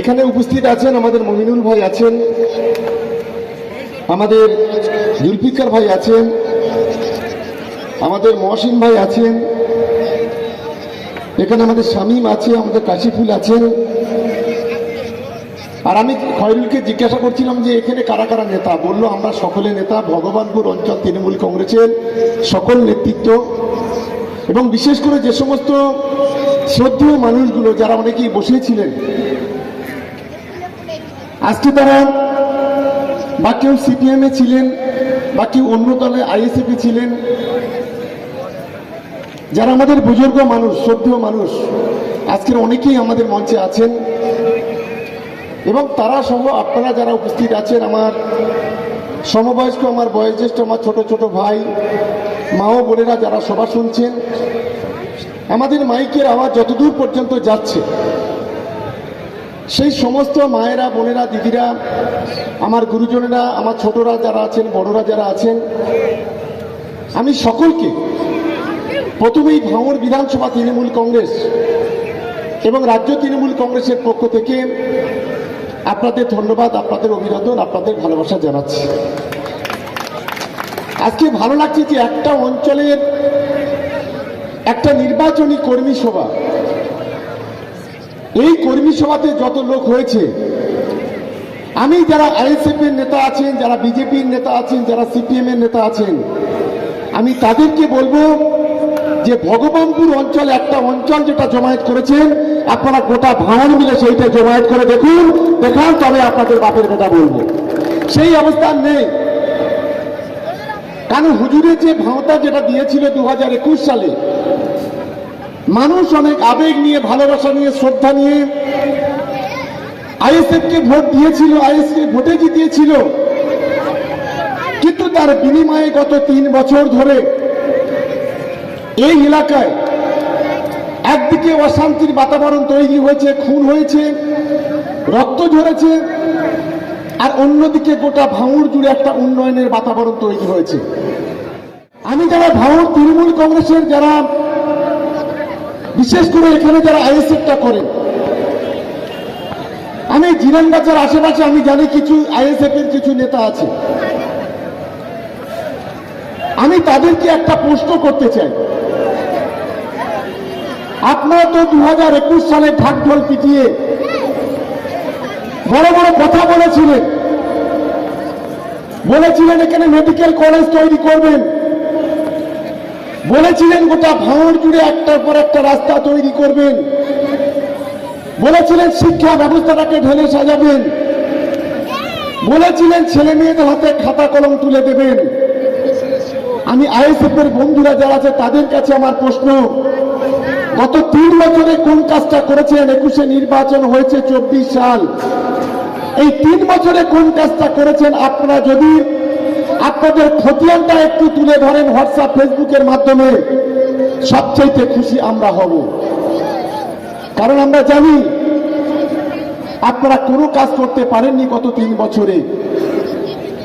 এখানে উপস্থিত আছেন আমাদের মমিনুল ভাই আছেন, আমাদের জুলফিকার ভাই আছেন, আমাদের মহসিন ভাই আছেন, এখানে আমাদের শামীম আছে, আমাদের কাশিফুল আছেন। আর আমি খয়রুলকে জিজ্ঞাসা করছিলাম যে এখানে কারা কারা নেতা? বলল, আমরা সকলে নেতা ভগবানপুর অঞ্চল তৃণমূল কংগ্রেসের সকল নেতৃত্ব। এবং বিশেষ করে যে সমস্ত শ্রদ্ধেয় মানুষগুলো, যারা অনেকেই বসেছিলেন আজকে তারা বা কেউ সিপিএমে ছিলেন বা কেউ অন্য দলে আইএসএফে ছিলেন, যারা আমাদের বুজুর্গ মানুষ, শ্রদ্ধেয় মানুষ, আজকের অনেকেই আমাদের মঞ্চে আছেন। এবং তারা সহ আপনারা যারা উপস্থিত আছেন, আমার সমবয়স্ক, আমার বয়োজ্যেষ্ঠ, আমার ছোট ছোট ভাই, মা ও বোনেরা যারা সভা শুনছেন, আমাদের মাইকের আওয়াজ যতদূর পর্যন্ত যাচ্ছে সেই সমস্ত মায়েরা, বোনেরা, দিদিরা, আমার গুরুজনেরা, আমার ছোটরা যারা আছেন, বড়রা যারা আছেন, আমি সকলকে প্রথমেই ভাঙড় বিধানসভা তৃণমূল কংগ্রেস এবং রাজ্য তৃণমূল কংগ্রেসের পক্ষ থেকে আপনাদের ধন্যবাদ, আপনাদের অভিনন্দন, আপনাদের ভালোবাসা জানাচ্ছি। আজকে ভালো লাগছে যে একটা অঞ্চলের একটা নির্বাচনী কর্মী সভা এই কর্মী সভাতে যত লোক হয়েছে, আমি যারা আইএসএফ এর নেতা আছেন, যারা বিজেপির নেতা আছেন, যারা সিপিএম এর নেতা আছেন, আমি তাদেরকে বলব যে ভগবানপুর অঞ্চল একটা অঞ্চল যেটা জমায়েত করেছেন, আপনারা গোটা ভাঙন মিলে সেইটা জমায়েত করে দেখুন, দেখান তবে আপনাদের বাপের কথা বলব। সেই অবস্থান নেই। কারণ হুজুরের যে ভাওতা যেটা দিয়েছিল দু হাজার একুশ সালে মানুষ অনেক আবেগ নিয়ে, ভালোবাসা নিয়ে, শ্রদ্ধা নিয়ে আইএসএফ কে ভোট দিয়েছিল আইএসএফ ভোটে জিতিয়েছিল। কিন্তু তার বিনিময়ে গত তিন বছর ধরে এই এলাকায় একদিকে অশান্তির বাতাবরণ তৈরি হয়েছে, খুন হয়েছে, রক্ত ঝরেছে, আর অন্যদিকে গোটা ভাঙুর জুড়ে একটা উন্নয়নের বাতাবরণ তৈরি হয়েছে। আমি যারা ভাঙুর তৃণমূল কংগ্রেসের, যারা বিশেষ করে এখানে যারা আইএসএফটা করেন আমি জিরানগাছার আশেপাশে আমি জানি কিছু আইএসএফ এর কিছু নেতা আছে। আমি তাদেরকে একটা প্রশ্ন করতে চাই। আপনারা তো দু হাজার একুশ সালে ঢাকঢোল পিটিয়ে বড় বড় কথা বলেছিলেন। বলেছিলেন এখানে মেডিকেল কলেজ তৈরি করবেন। বলেছিলেন গোটা ভাঙড় জুড়ে একটার পর একটা রাস্তা তৈরি করবেন। বলেছিলেন শিক্ষা ব্যবস্থাটাকে ঢেলে সাজাবেন। বলেছিলেন ছেলে মেয়েদের হাতে খাতা কলম তুলে দেবেন। আমি আইএসএফ এর বন্ধুরা যারা আছে, তাদের কাছে আমার প্রশ্ন। গত তিন বছরে কোন কাজটা করেছেন একুশে নির্বাচন হয়েছে চব্বিশ সাল। এই তিন বছরে কোন কাজটা করেছেন? আপনারা যদি আপনাদের খতিয়ানটা একটু তুলে ধরেন হোয়াটসঅ্যাপ, ফেসবুকের মাধ্যমে। সবচেয়ে খুশি আমরা হব। কারণ আমরা জানি, আপনারা কোনো কাজ করতে পারেননি গত তিন বছরে।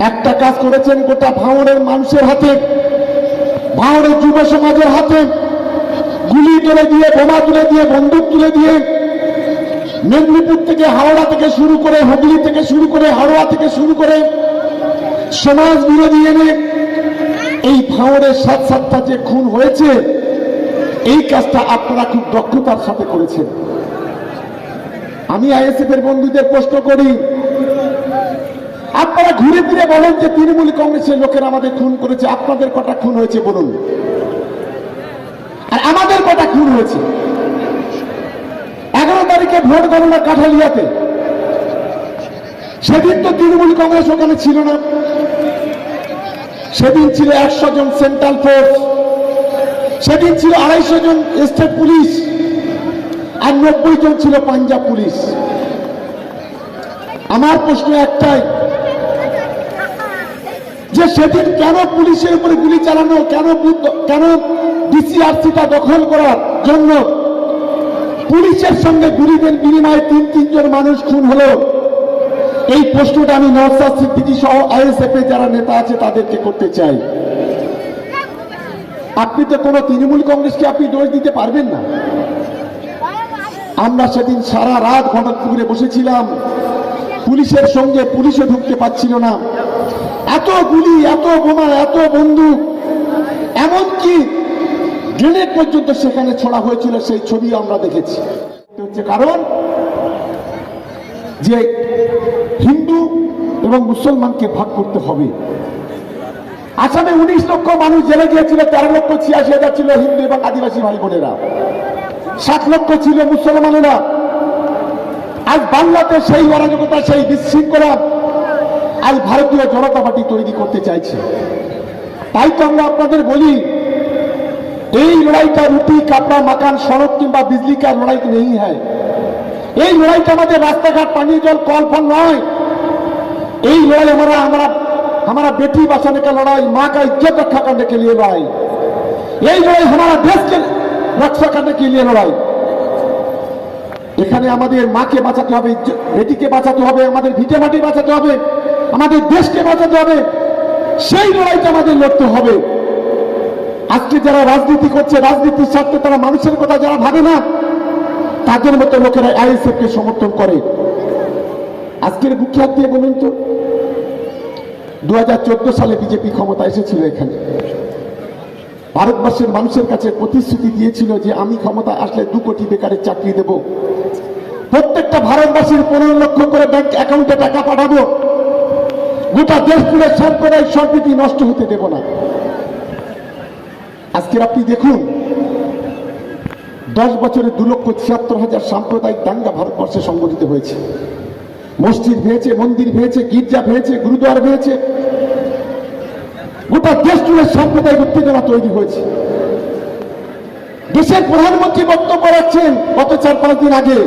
একটা কাজ করেছেন গোটা ভাঙড়ের মানুষের হাতে, ভাঙড়ের যুব সমাজের হাতে। গুলি তুলে দিয়ে, বোমা তুলে দিয়ে, বন্দুক তুলে দিয়ে, মেদিনীপুর থেকে হাওড়া থেকে শুরু করে হুগলি থেকে শুরু করে হাওড়া থেকে শুরু করে সমাজ বিরোধী এনে এই ভাঙড়ের সাত সাতটা যে খুন হয়েছে, এই কাজটা আপনারা খুব দক্ষতার সাথে করেছেন। আমি আইএসএফ এর বন্ধুদের প্রশ্ন করি, আপনারা ঘুরে ফিরে বলেন যে তৃণমূল কংগ্রেসের লোকেরা আমাদের খুন করেছে, আপনাদের কটা খুন হয়েছে বলুন। আর আমাদের কটা খুন হয়েছে। এগারো তারিখে ভোট গণনা কাঠালিয়াতে। সেদিন তো তৃণমূল কংগ্রেস ওখানে ছিল না। সেদিন ছিল একশো জন সেন্ট্রাল ফোর্স, সেদিন ছিল আড়াইশো জন স্টেট পুলিশ, আর নব্বই জন ছিল পাঞ্জাব পুলিশ। আমার প্রশ্ন একটাই, যে সেদিন কেন পুলিশের উপরে গুলি চালানো, কেন কেন ডিসিআরসিটা দখল করার জন্য পুলিশের সঙ্গে গুলিদের বিনিময়ে তিন তিনজন মানুষ খুন হলো? এই প্রশ্নটা আমি নওসাদ সিদ্দিকী সহ আইএসএফ এর যারা নেতা আছে তাদেরকে করতে চাই। আপনি তো কোনো তৃণমূল কংগ্রেসকে আপনি দোষ দিতে পারবেন না। আমরা সেদিন সারা রাত ঘটকপুকুরে বসেছিলাম। পুলিশের সঙ্গে পুলিশও ঢুকতে পারছিল না। এত গুলি, এত বোমা, এত বন্দুক। এমনকি গ্রেনেড পর্যন্ত সেখানে ছড়া হয়েছিল, সেই ছবি আমরা দেখেছি। হচ্ছে কারণ যে এবং মুসলমানকে ভাগ করতে হবে। আসামে উনিশ লক্ষ মানুষ জেলে গিয়েছিল, তেরো লক্ষ ছিয়াশি হাজার ছিল হিন্দু এবং আদিবাসী ভাই বোনেরা। ষাট লক্ষ ছিল মুসলমানেরা। আজ বাংলাতে সেই অরাজকতা, সেই বিশৃঙ্খলা আজ ভারতীয় জনতা পার্টি তৈরি করতে চাইছে। তাই তো আমরা আপনাদের বলি, এই লড়াইটা রুটি, কাপড়া, মাকান, সড়ক কিংবা বিজলি কার লড়াই নেই হয়। এই লড়াইটা আমাদের রাস্তাঘাট, পানীয় জল, কল ফল নয়। এই लड़ाई हमारा हमारा हमारा बेटी बचाने का लड़ाई माँ का इज्जत रक्षा करने के लिए लड़ाई यही लड़ाई हमारा देश के रक्षा करने के लिए लड़ाई এখানে আমাদের মাকে বাঁচাতে হবে ইজ্জত- বেটিকে বাঁচাতে হবে আমাদের ভিটে মাটি বাঁচাতে হবে আমাদের দেশকে বাঁচাতে হবে সেই লড়াইটা আমাদের লড়তে হবে আজকে যারা রাজনীতি করছে রাজনীতির স্বার্থে তারা মানুষের কথা যারা ভাবে না তাদের মতো লোকেরা আইএসএফ কে সমর্থন করে আজকের বুকে দিয়ে বলুন তো দুহাজার চোদ্দ সালে বিজেপি ক্ষমতা এসেছিল এখানে। ভারতবর্ষের মানুষের কাছে প্রতিশ্রুতি দিয়েছিল যে আমি ক্ষমতা আসলে দু কোটি বেকারের চাকরি দেব। প্রত্যেকটা ভারতবাসীর পনেরো লক্ষ করে ব্যাংক অ্যাকাউন্টে টাকা পাঠাবো। গোটা দেশ জুড়ে সাম্প্রদায়িক সম্প্রীতি নষ্ট হতে দেব না। আজকের আপনি দেখুন, দশ বছরে দু লক্ষ ছিয়াত্তর হাজার সাম্প্রদায়িক দাঙ্গা ভারতবর্ষে সংগঠিত হয়েছে। মসজিদ ভেঙেছে, মন্দির ভেঙেছে, গির্জা ভেঙেছে গুরুদ্বার ভেঙেছে। গোটা দেশ জুড়ে সাম্প্রদায়িক উত্তেজনা তৈরি হয়েছে। দেশের প্রধানমন্ত্রী বক্তব্য রাখছেন গত চার পাঁচ দিন আগে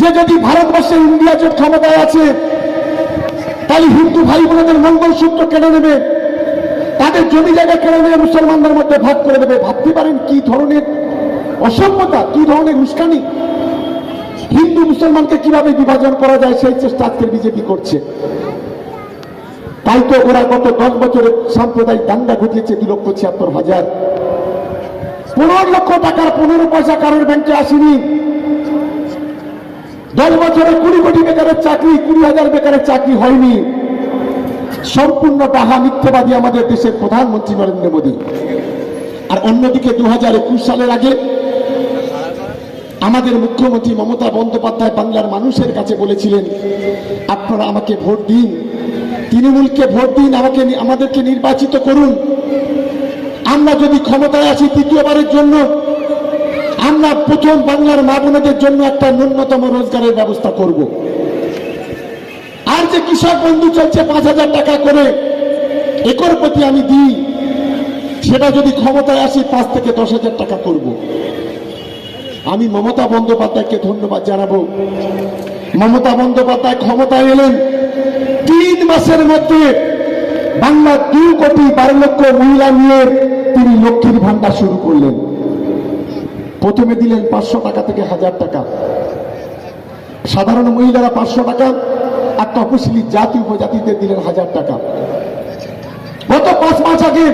যে যদি ভারতবর্ষে ইন্ডিয়া জোট ক্ষমতায় আছে, তাহলে হিন্দু ভাই বোনদের মঙ্গলসূত্র কেড়ে নেবে, তাদের জমি জায়গা কেড়ে নেবে, মুসলমানদের মধ্যে ভাগ করে দেবে। ভাবতে পারেন কি ধরনের অসভ্যতা, কি ধরনের উস্কানি? হিন্দু মুসলমানকে কীভাবে বিভাজন করা যায়, সেই চেষ্টা আজকের বিজেপি করছে। তাই তো ওরা গত দশ বছরে সাম্প্রদায়িক দাঙ্গা ঘটিয়েছে, দু লক্ষ ছিয়াত্তর হাজার। পনেরো লক্ষ টাকার, পনেরো পয়সা কারোর ব্যাংকে আসেনি। দশ বছরে কুড়ি কোটি বেকারের চাকরি, কুড়ি হাজার বেকারের চাকরি হয়নি। সম্পূর্ণ ডাহা, মিথ্যেবাদী আমাদের দেশের প্রধানমন্ত্রী নরেন্দ্র মোদী। আর অন্যদিকে দু হাজার একুশ সালের আগে আমাদের মুখ্যমন্ত্রী মমতা বন্দ্যোপাধ্যায় বাংলার মানুষের কাছে বলেছিলেন, আপনারা আমাকে ভোট দিন। তৃণমূলকে ভোট দিন, আমাকে আমাদেরকে নির্বাচিত করুন। আমরা যদি ক্ষমতায় আসি তৃতীয়বারের জন্য, আমরা প্রথম বাংলার মা বোনেদের জন্য একটা ন্যূনতম রোজগারের ব্যবস্থা করব। আর যে কৃষক বন্ধু চলছে পাঁচ হাজার টাকা করে, একর প্রতি আমি দিই, সেটা যদি ক্ষমতায় আসি পাঁচ থেকে দশ হাজার টাকা করব। আমি মমতা বন্দ্যোপাধ্যায়কে ধন্যবাদ জানাব। মমতা বন্দ্যোপাধ্যায় ক্ষমতায় এলেন তিন মাসের মধ্যে বাংলার দু কোটি বারো লক্ষ মহিলা নিয়ে তিনি লক্ষ্মীর ভান্ডার শুরু করলেন। প্রথমে দিলেন পাঁচশো টাকা থেকে হাজার টাকা। সাধারণ মহিলারা পাঁচশো টাকা আর তপশিলি জাতি উপজাতিদের দিলেন হাজার টাকা। গত পাঁচ মাস আগে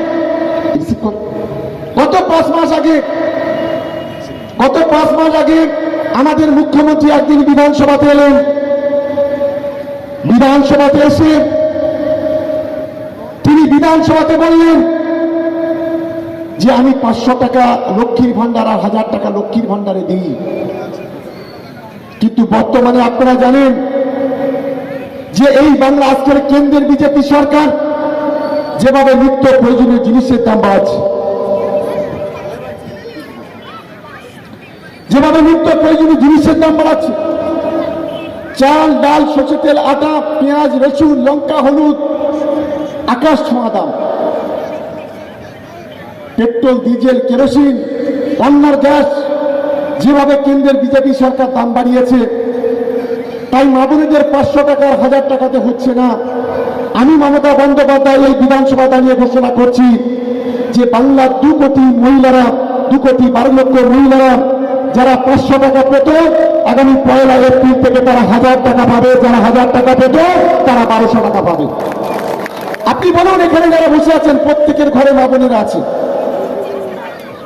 গত পাঁচ মাস আগে গত পাঁচ মাস আগে আমাদের মুখ্যমন্ত্রী একদিন বিধানসভাতে এলেন। বিধানসভাতে এসে তিনি বিধানসভাতে বললেন যে আমি পাঁচশো টাকা লক্ষ্মীর ভান্ডার আর হাজার টাকা লক্ষ্মীর ভান্ডারে দিই। কিন্তু বর্তমানে আপনারা জানেন যে এই বাংলা আজকের কেন্দ্রের বিজেপি সরকার যেভাবে নিত্য প্রয়োজনীয় জিনিসের দাম বাড়ছে যেভাবে নিত্য প্রয়োজনীয় জিনিসের দাম বাড়াচ্ছে। চাল, ডাল, সরষে তেল, আটা, পেঁয়াজ, রসুন, লঙ্কা, হলুদ, আকাশ ছোঁয়া দাম। পেট্রোল, ডিজেল, কেরোসিন রান্নার গ্যাস, যেভাবে কেন্দ্রের বিজেপি সরকার দাম বাড়িয়েছে, তাই মাবুনিদের পাঁচশো টাকার, হাজার টাকাতে হচ্ছে না। আমি মমতা বন্দ্যোপাধ্যায় এই বিধানসভা দাঁড়িয়ে ঘোষণা করছি যে বাংলার দু কোটি মহিলারা, দু কোটি বারো লক্ষ মহিলারা যারা পাঁচশো টাকা পেত, আগামী পয়লা এপ্রিল থেকে তারা হাজার টাকা পাবে, যারা হাজার টাকা পেত, তারা বারোশো টাকা পাবে। আপনি বলুন, এখানে যারা বসে আছেন, প্রত্যেকের ঘরে মা বোনেরা আছে।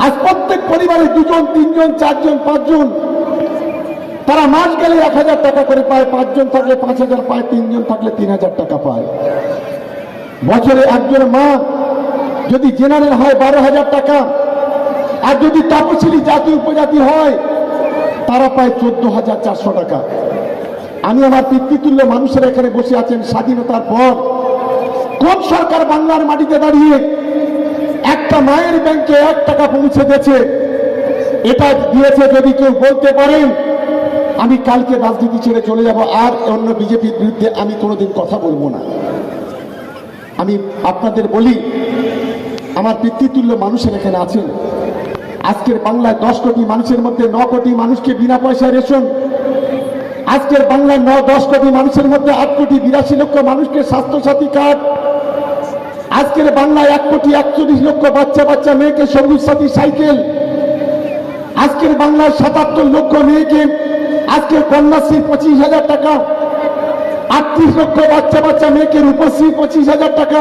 আজ প্রত্যেক পরিবারে দুজন, তিনজন, চারজন, পাঁচজন, তারা মাস গেলে এক হাজার টাকা করে পায়, পাঁচজন থাকলে পাঁচ হাজার পায়, তিনজন থাকলে তিন হাজার টাকা পায়। বছরে একজন মা যদি জেনারেল হয়, বারো হাজার টাকা আর যদি তপশিলি জাতি, উপজাতি হয়, তারা পায় চোদ্দ হাজার চারশো টাকা। আমি আমার পিতৃতুল্য মানুষের এখানে বসে আছেন স্বাধীনতার পর। কোন সরকার বাংলার মাটিতে দাঁড়িয়ে একটা মায়ের ব্যাংকে এক টাকা পৌঁছে গেছে এটা দিয়েছে যদি কেউ বলতে পারেন, আমি কালকে রাজনীতি ছেড়ে চলে যাব, আর অন্য বিজেপির বিরুদ্ধে আমি কোনোদিন কথা বলব না। আমি আপনাদের বলি, আমার পিতৃতুল্য মানুষের এখানে আছেন। আজকের বাংলায় দশ কোটি মানুষের মধ্যে ন কোটি মানুষকে বিনা পয়সায় রেশন। আজকের বাংলায় ন, দশ কোটি মানুষের মধ্যে আট কোটি বিরাশি লক্ষ মানুষকে স্বাস্থ্যসাথী কার্ড। আজকের বাংলায় এক কোটি একচল্লিশ লক্ষ বাচ্চা বাচ্চা মেয়েকে সবুজ সাথী সাইকেল। আজকের বাংলায় সাতাত্তর লক্ষ মেয়েকে আজকের কন্যাশ্রী পঁচিশ হাজার টাকা। আটত্রিশ লক্ষ বাচ্চা বাচ্চা মেয়েকে রূপশ্রী পঁচিশ হাজার টাকা।